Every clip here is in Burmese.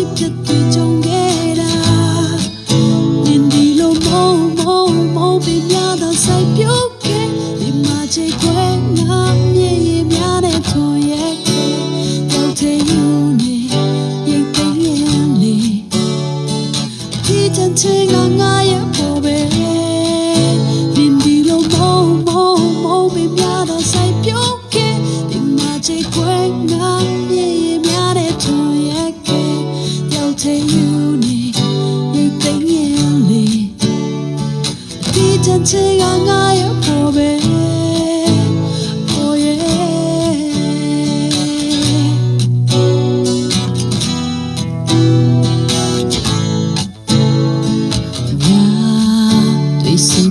ဖြစ်ဖြစ်သူကြုံခဲ့တာနင်ဒီလိုမုံမုံမုံပြများသောစိုက်ပြုတ်ခဲ့ဒီမှာချေခွဲငါမြေရများတဲ့ထွန်ရဲ့ခဲ့တောက်တဲ့ယူနေရိတ်သိမ်းရင်လေဒီချင်ချင်ကငါရဲ့ပေါ်ပဲနင်ဒီလိုမုံမုံမုံပြများသောစိုက်ပြုတ်ခဲ့ဒီမှာချေခွဲ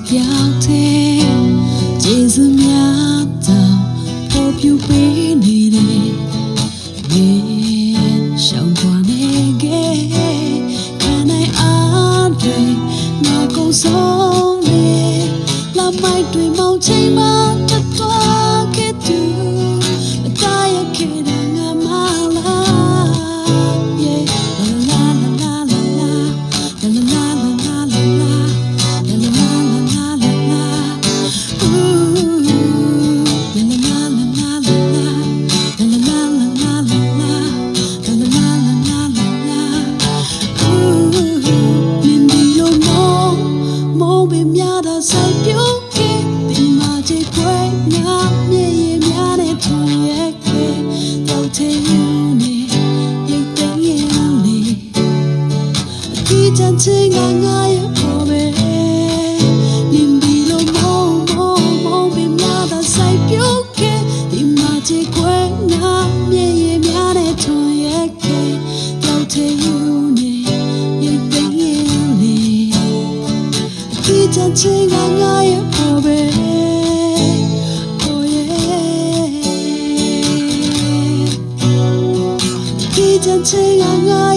ပြောင်းတဲ့ကျေးဇူးများ မ်းမိုက်တွေမောင်ချိန်မှာတတော်ခဲ့သူမတရခဲ့တဲ့ငါမလာ yeah la la la la la la la la la la la la la la la la la la ooh la la la la la la la la la la la la la la la la la la ooh လင်းဒီလိုမောမောပဲများတာဆိုင်ပြု 情感，我也。这样爱